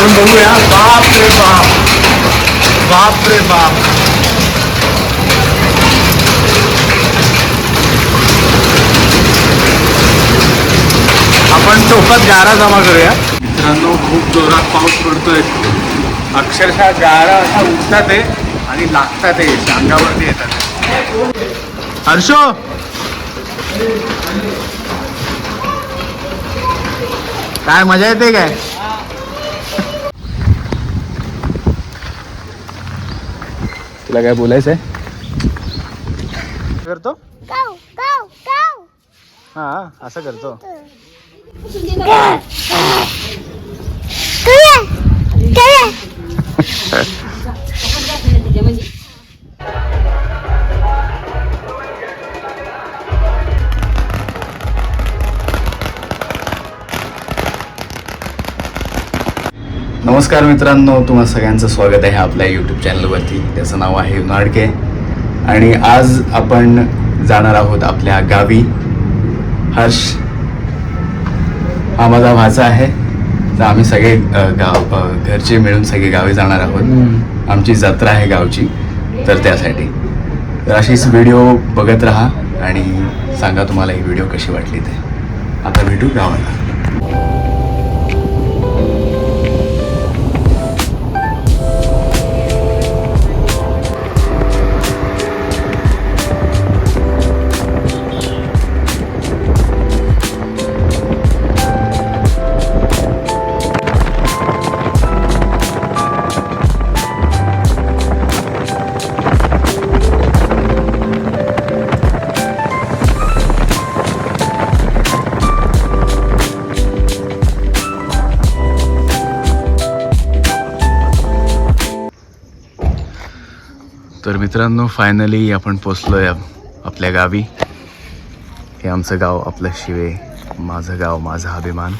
करून बघूया. बाप रे बाप. बाप रे बाप. आपण चौकात गारा जमा करूया. मित्रांनो खूप जोरात पाऊस पडतोय. अक्षरशः गारा असा उठतात आहे आणि लागतात आहे अंगावरती येतात हर्षो! काय मजा येते काय? तुला काय बोलायचंय? करतो. हा असं करतो. नमस्कार मित्रांनो तुम्हा सगळ्यांचं स्वागत आहे आपल्या यूट्यूब चॅनलवरती त्याचं नाव आहे उन्हाडके. आणि आज आपण जाणार आहोत आपल्या गावी. हर्ष हा माझा भाचा आहे. तर आम्ही सगळे गाव घरचे मिळून सगळे गावी जाणार आहोत. आमची जत्रा आहे गावची. तर त्यासाठी. तर अशीच व्हिडिओ बघत राहा आणि सांगा तुम्हाला ही व्हिडिओ कशी वाटली ते. आता भेटू गावाला. मित्रांनो फायनली आपण पोचलो आहे आपल्या गावी. हे आमचं गाव आपलं शिवे. माझं गाव माझा अभिमान.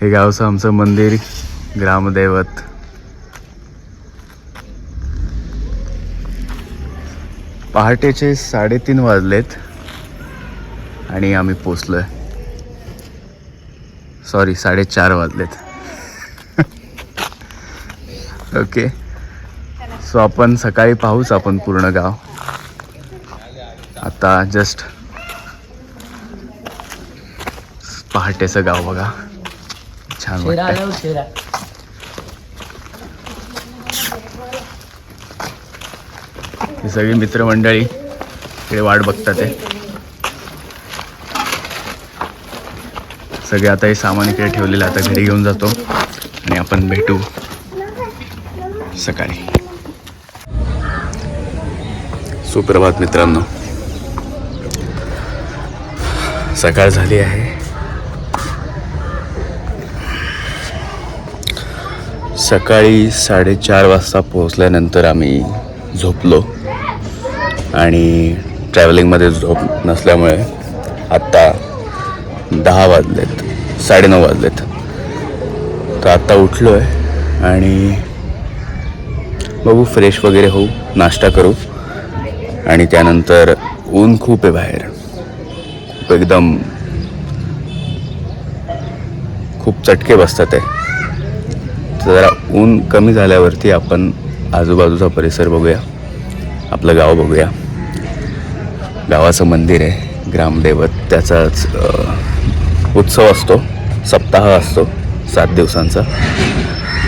हे गावचं आमचं मंदिर ग्रामदैवत. पहाटेचे साडेतीन वाजलेत आणि आम्ही पोचलोय सॉरी साडेचार वाजलेत. ओके सो आपण सकाळी पाहूच आपण पूर्ण गाव. आता जस्ट पहाटेचं गाव बघा. छान वाटतं ही सगळी मित्रमंडळी इकडे वाट बघतात आहे सगळे आता हे सामान इकडे ठेवलेलं. आता घरी घेऊन जातो आणि आपण भेटू सकाळी. सुप्रभात मित्रांनो. सकाळ झाली आहे. सकाळी साडेचार वाजता पोहोचल्यानंतर आम्ही झोपलो. आणि ट्रॅव्हलिंगमध्ये झोप नसल्यामुळे आत्ता दहा वाजलेत साडेनऊ वाजलेत. तर आत्ता उठलो आहे आणि बघू फ्रेश वगैरे होऊ नाश्ता करू. आणि त्यानंतर ऊन खूप आहे बाहेर. खूप एकदम खूप चटके बसतात आहे तर जरा ऊन कमी झाल्यावरती आपण आजूबाजूचा परिसर बघूया. आपलं गाव बघूया. गावाचं मंदिर आहे ग्रामदैवत. त्याचाच उत्सव असतो सप्ताह असतो सात दिवसांचा.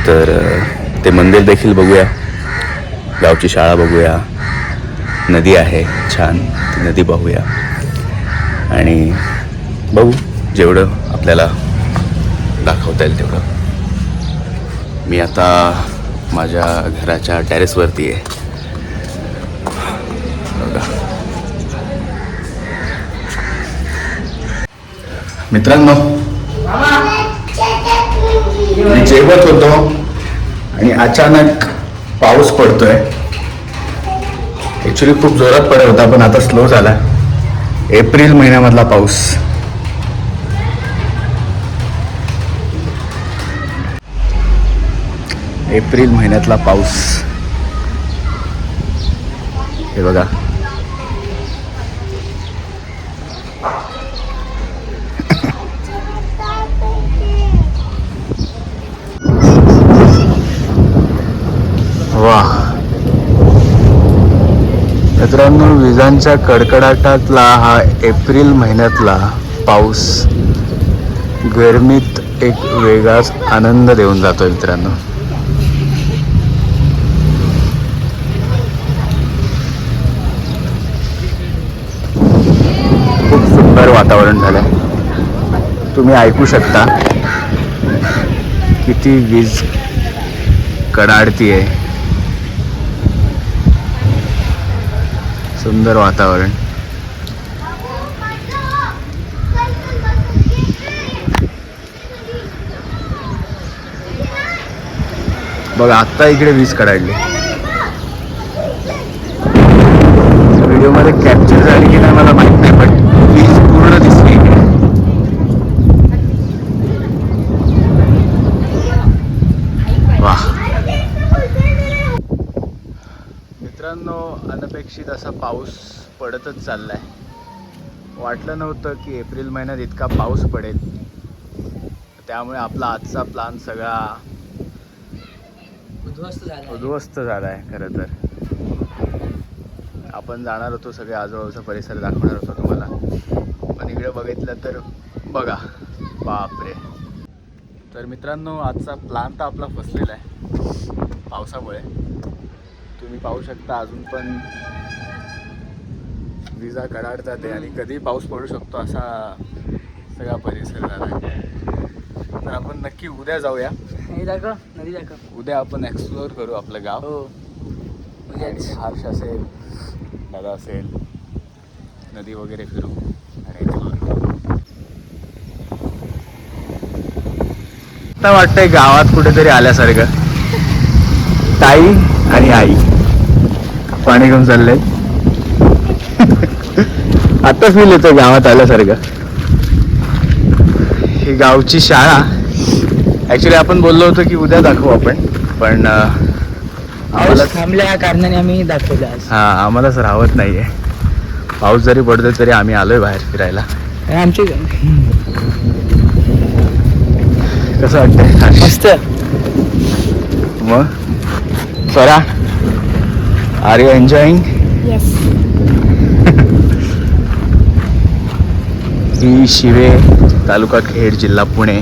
तर ते मंदिर देखील बघूया. गावची शाळा बघूया. नदी आहे छान. ती नदी पाहूया आणि बघू जेवढं आपल्याला दाखवता येईल तेवढं. मी आता माझ्या घराच्या टॅरेसवरती आहे. बघा. मित्रांनो मी जेवत होतो आणि अचानक पाऊस पडतोय. ॲक्च्युली खूप जोरात पडत होता पण आता स्लो झाला. एप्रिल महिन्यामधला पाऊस. एप्रिल महिन्यातला पाऊस. हे बघा. वा मित्रांनो विजांच्या कडकडाटातला हा एप्रिल महिन्यातला पाऊस गरमीत एक वेगळाच आनंद देऊन जातो मित्रांनो. खूप सुंदर वातावरण झालंय. तुम्ही ऐकू शकता किती वीज कडाडती आहे सुंदर वातावरण. बघ आत्ता इकडे वीज कडाडली व्हिडिओमध्ये कॅप्चर झाली की नाही मला माहीत नाही पण वीज पूर्ण दिसली इकडे वाह मित्रांनो अनपेक्षित असा पाऊस पडतच चाललाय. वाटलं नव्हतं की एप्रिल महिन्यात इतका पाऊस पडेल. त्यामुळे आपला आजचा प्लान सगळा उद्ध्वस्त झाला उद्ध्वस्त झाला आहे खरं तर. आपण जाणार होतो सगळे आजूबाजूचा परिसर दाखवणार होतो तुम्हाला. पण इकडे बघितलं तर बघा. बापरे. तर मित्रांनो आजचा प्लान तर आपला फसलेला आहे पावसामुळे. तुम्ही पाहू शकता अजून पण विजा कडाडतात आहे आणि कधी पाऊस पडू शकतो असा सगळा परिसर झाला आहे. तर आपण नक्की उद्या जाऊया. हे दाखव नदी दाखव. उद्या आपण एक्सप्लोअर करू आपलं गाव. हो. हर्ष असेल दादा असेल नदी वगैरे फिरू आणि explore करू. आता वाटतंय गावात कुठेतरी आल्यासारखं. ताई? आणि आई. पाणी घेऊन चालले आता फील येतं गावात आल्यासारखं. ही गावची शाळा. ऍक्च्युली आपण बोललो होतो की उद्या दाखवू आपण पण आम्हाला थांबल्या कारणाने आम्ही दाखवलं आज. हा आम्हालाच राहत नाहीये. पाऊस जरी पडतोय तरी आम्ही आलोय बाहेर फिरायला. आमचे कसं वाटतंय? मग? Swara are you enjoying yes ही शिवे तालुका खेड जिल्हा पुणे.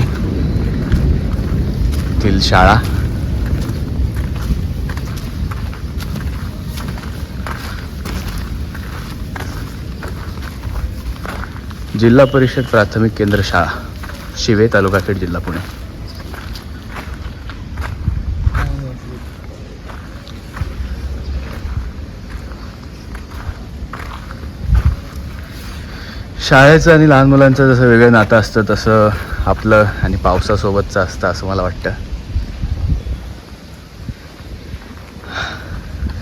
तील शाळा. जिल्हा परिषद प्राथमिक केंद्र शाळा शिवे तालुका खेड जिल्हा पुणे. शाळेचं आणि लहान मुलांचं जसं वेगळं नातं असतं तसं आपलं आणि पावसासोबतचं असतं असं मला वाटतं.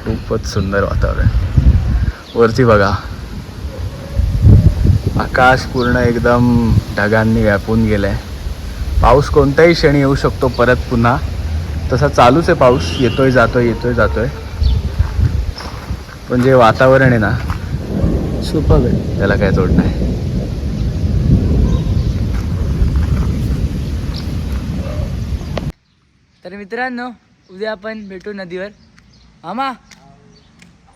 खूपच सुंदर वातावरण. वरती बघा. आकाश पूर्ण एकदम ढगांनी व्यापून गेलंय. पाऊस कोणत्याही क्षणी येऊ शकतो परत पुन्हा. तसा चालूच आहे पाऊस. येतोय जातोय येतोय जातोय. पण जे वातावरण आहे ना सुपर त्याला काय तोड नाही. मित्रांनो उद्या आपण भेटू नदीवर. मामा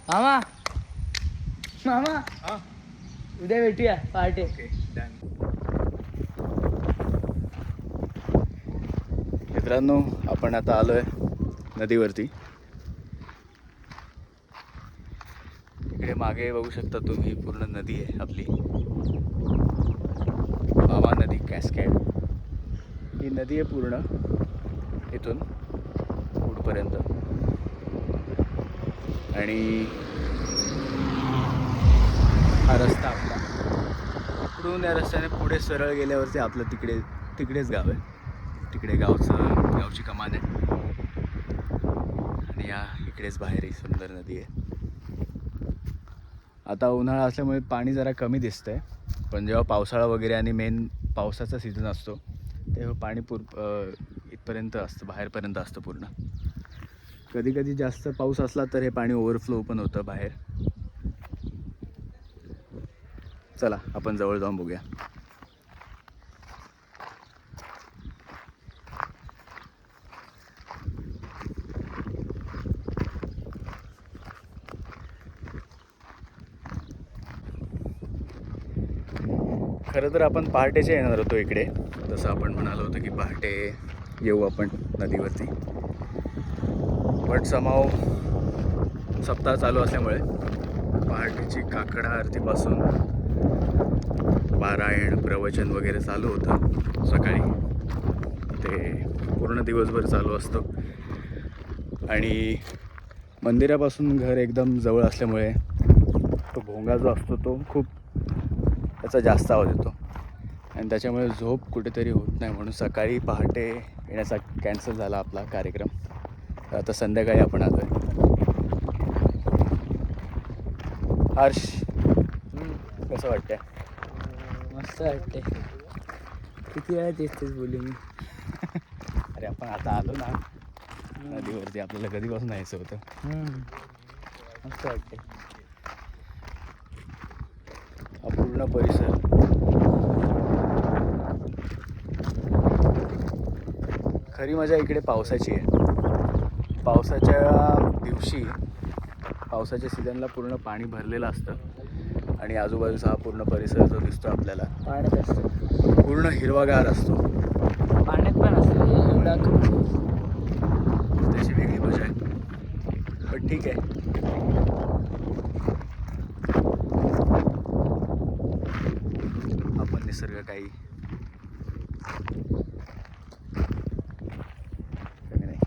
मामा मामा. उद्या भेटूया पहाटे. मित्रांनो आपण आता आलोय नदीवरती. इकडे मागे बघू शकता तुम्ही पूर्ण नदी आहे आपली. मामा नदी कॅस्कॅड ही नदी आहे पूर्ण. इथून पुढपर्यंत. आणि हा रस्ता आपला. इकडून या रस्त्याने पुढे सरळ गेल्यावरती आपलं तिकडे तिकडेच गाव आहे. तिकडे गावचं गावची कमान आहे. आणि या इकडेच बाहेर ही सुंदर नदी आहे. आता उन्हाळा असल्यामुळे पाणी जरा कमी दिसतं आहे पण जेव्हा पावसाळा वगैरे आणि मेन पावसाचा सीझन असतो तेव्हा पाणी पूर इथपर्यंत असतं बाहेरपर्यंत असतं पूर्ण. कधी कधी जास्त पाऊस असला तर हे पाणी ओव्हरफ्लो पण होतं बाहेर. चला आपण जवळ जाऊन बघूया. खरं तर आपण पहाटेचे येणार होतो इकडे. तसं आपण म्हणालो होतो की पहाटे येऊ आपण नदीवरती. बट समाव सप्ताह चालू असल्यामुळे पहाटेची काकडा आरतीपासून पारायण प्रवचन वगैरे चालू होतं सकाळी. ते पूर्ण दिवसभर चालू असतो. आणि मंदिरापासून घर एकदम जवळ असल्यामुळे तो भोंगा जो असतो तो खूप त्याचा जास्त आवाज येतो. आणि त्याच्यामुळे झोप कुठेतरी होत नाही म्हणून सकाळी पहाटे येण्याचा कॅन्सल झाला आपला कार्यक्रम. तर आता संध्याकाळी आपण आलो आहे हर्ष कसं वाटतंय? मस्त वाटते किती वेळा तेच तेच बोलू मी. अरे आपण आता आलो ना. नदीवरती आपल्याला कधीपासून यायचं होतं. मस्त वाटते हा पूर्ण परिसर. खरी मजा इकडे पावसाची आहे. पावसाच्या दिवशी पावसाच्या सीझनला पूर्ण पाणी भरलेलं असतं आणि आजूबाजूचा हा पूर्ण परिसर जो दिसतो आपल्याला पाण्यात असतं. पूर्ण हिरवागार असतो. पाण्यात पण असतं. त्याची वेगळी मजा आहे. पण ठीक आहे. आपण निसर्ग काही कमी नाही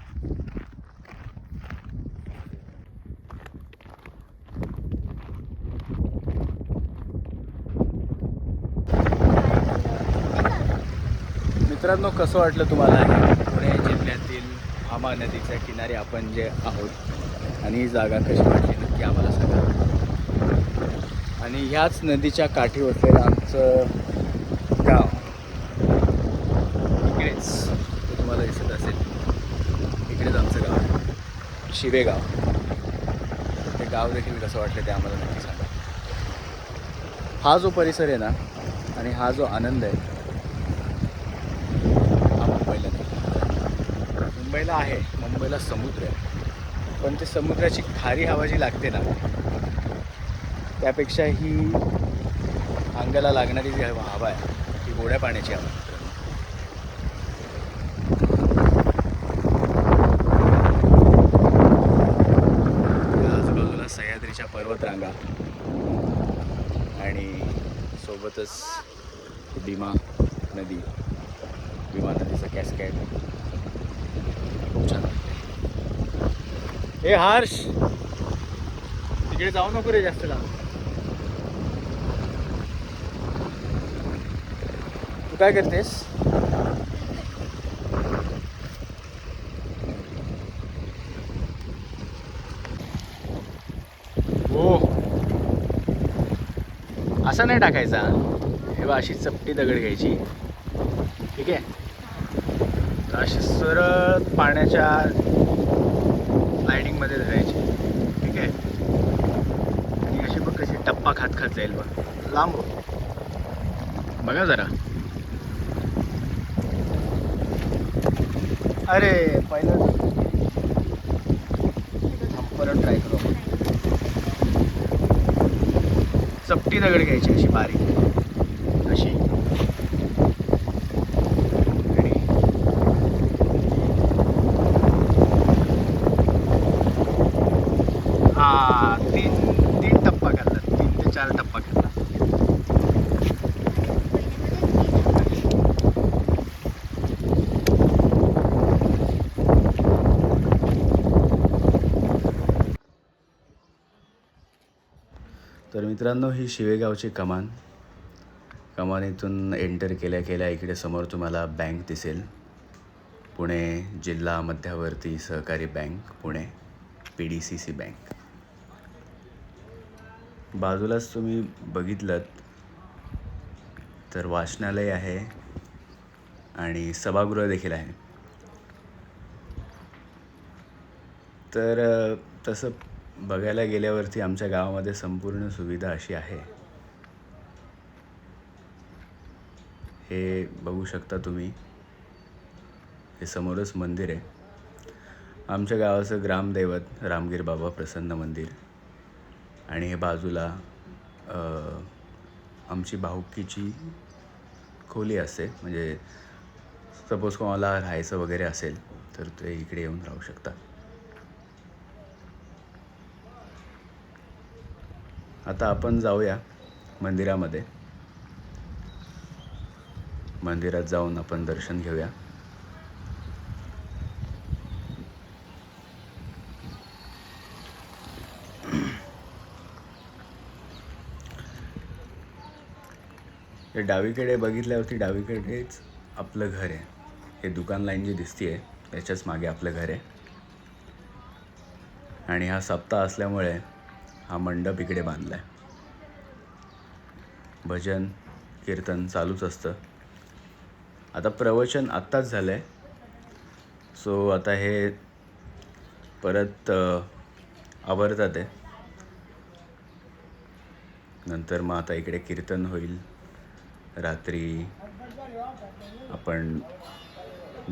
मित्रांनो कसं वाटलं तुम्हाला? पुणे जिल्ह्यातील भामा नदीच्या किनारी आपण जे आहोत आणि ही जागा कशी वाटली नक्की आम्हाला सांगा. आणि ह्याच नदीच्या काठी वसलेलं आमचं गाव इकडेच ते तुम्हाला दिसत असेल. इकडेच आमचं गाव शिवेगाव ते गाव देखील कसं वाटलं ते आम्हाला नक्की सांगा. हा जो परिसर आहे ना आणि हा जो आनंद आहे हा मुंबईला नाही मुंबईला आहे. मुंबईला समुद्र आहे. पण ते समुद्राची खारी हवा जी लागते ना त्यापेक्षा ही अंगाला लागणारी जी हवा आहे ती गोड्या पाण्याची हवा. आजूबाजूला सह्याद्रीच्या पर्वतरांगा आणि सोबतच भीमा नदी. भीमा नदीचा कॅस्कॅड खूप छान वाटते हे हर्ष. तिकडे जाऊ नको रे जास्त लांब. तू काय करतेस? हो. असा नाही टाकायचा. हे अशी चपटी दगड घ्यायची. ठीक आहे? तर अशी सरळ पाण्याच्या स्लायडिंगमध्ये धरायची. ठीक आहे? आणि अशी बघ कशी टप्पा खात खात जाईल बघ. लांब हो. बघा जरा. अरे पहिलं परत ट्राय करू चपटी दगड घ्यायची अशी बारीक. अशी आणि हा तीन तीन टप्पा करतात तीन ते चार टप्पा करतात तर मित्रांनो ही शिवेगावची कमान. कमानीतून एंटर केल्या केल्या इकडे समोर तुम्हाला बँक दिसेल. पुणे जिल्हा मध्यवर्ती सहकारी bank Pune P D C C bank. बाजूलाच तुम्ही बघितलं तर वाचनालय आहे आणि सभागृह देखील आहे. तर तसं बघायला गेल्यावरती आमच्या गावामध्ये संपूर्ण सुविधा अशी आहे. हे बघू शकता तुम्ही. हे समोरच मंदिर आहे. आमच्या गावाचं ग्रामदैवत रामगीर बाबा प्रसन्न मंदिर. आणि हे बाजूला आमची भाऊकीची खोली असते म्हणजे सपोज कोणाला राहायचं वगैरे असेल तर ते इकडे येऊन राहू शकतात आता आपण जाऊया मंदिरामध्ये. मंदिरात जाऊन आपण दर्शन घेऊया. हे डावीकडे बघितल्यावरती डावीकडेच आपलं घर आहे. हे दुकान लाईन जी दिसते आहे त्याच्याच मागे आपलं घर आहे. आणि हा सप्ताह असल्यामुळे हा मंडप इकडे बांधला आहे भजन कीर्तन चालूच असतं. आता प्रवचन आत्ताच झालं आहे सो आता हे परत आवरतात आहे नंतर मग आता इकडे कीर्तन होईल. रात्री आपण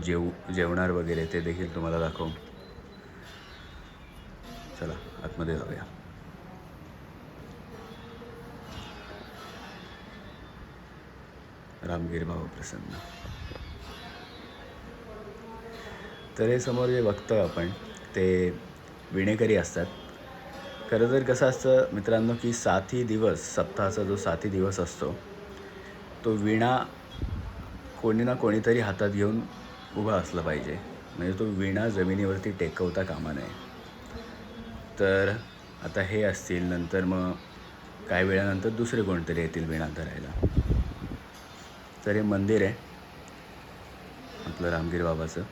जेव जेवणार वगैरे ते देखील तुम्हाला दाखवू. चला आतमध्ये जाऊया. रामगीर भाऊ प्रसन्न. तर हे समोर जे बघतो आपण ते विणेकरी असतात. खरं तर कसं असतं मित्रांनो की साथी दिवस सप्ताहाचा जो साथी दिवस असतो तो विणा कोणी ना कोणीतरी हातात घेऊन उभा असला पाहिजे. म्हणजे तो विणा जमिनीवरती टेकवता कामा नये. तर आता हे असतील नंतर मग काही वेळानंतर दुसरे कोणतरी येतील विणा धरायला. तर हे मंदिर आहे. आपलं रामगीर बाबाचं.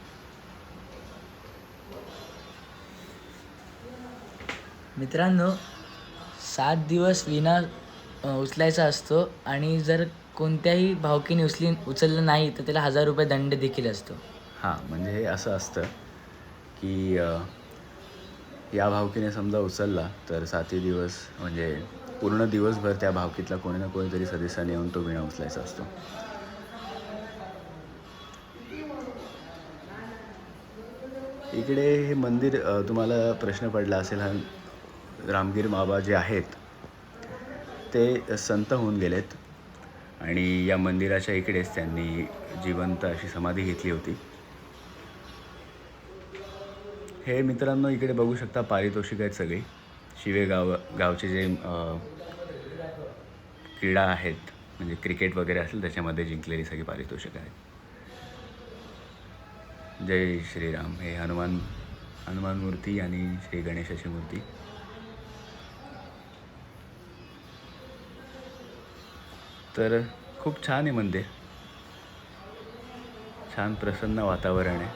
मित्रांनो सात दिवस विना उचलायचा असतो आणि जर कोणत्याही भावकीने उचली उचललं नाही तर त्याला हजार रुपये दंड देखील असतो. हां म्हणजे हे असं असतं की अ, या भावकीने समजा उचलला तर साती दिवस म्हणजे पूर्ण दिवसभर त्या भावकीतला कोणी ना कोणीतरी सदस्याने येऊन तो विणा उचलायचा असतो. इकडे हे मंदिर तुम्हाला प्रश्न पडला असेल हा रामगीर बाबा जे आहेत ते संत होऊन गेलेत. आणि या मंदिराच्या इकडेच त्यांनी जिवंत अशी समाधी घेतली होती. हे मित्रांनो इकडे बघू शकता पारितोषिक आहेत सगळी. शिवे गाव गावचे जे क्रीडा आहेत म्हणजे क्रिकेट वगैरे असेल त्याच्यामध्ये जिंकलेली सगळी पारितोषिक आहेत. जय श्रीराम. हे हनुमान हनुमान मूर्ती आणि श्री गणेशाची मूर्ती. तर खूप छान आहे मंदिर. छान प्रसन्न वातावरण आहे.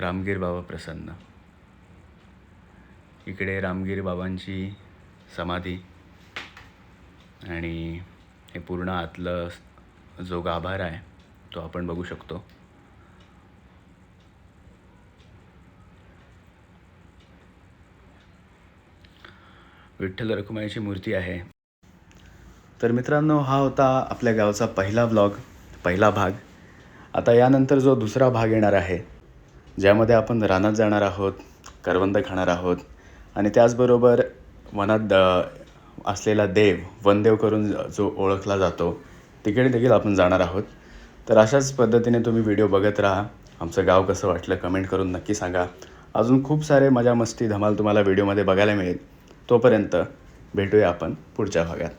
रामगीर बाबा प्रसन्न. इकडे रामगीर बाबांची समाधी आणि हे पूर्ण आतलं जो गाभारा आहे तो आपण बघू शकतो. विठ्ठल रखुमाईची मूर्ती आहे. तर मित्रांनो हा होता आपल्या गावचा पहिला ब्लॉग पहिला भाग. आता यानंतर जो दुसरा भाग येणार आहे ज्यामध्ये आपण रानात जाणार आहोत करवंद खाणार आहोत आणि त्याचबरोबर वनात असलेला देव वनदेव करून जो ओळखला जातो तिकडे देखील आपण जाणार आहोत. तर अशाच पद्धतीने तुम्ही व्हिडिओ बघत राहा. आमचं गाव कसं वाटलं कमेंट करून नक्की सांगा. अजून खूप सारे मजा मस्ती धमाल तुम्हाला व्हिडिओमध्ये बघायला मिळेल. तोपर्यंत भेटूया आपण पुढच्या भागात.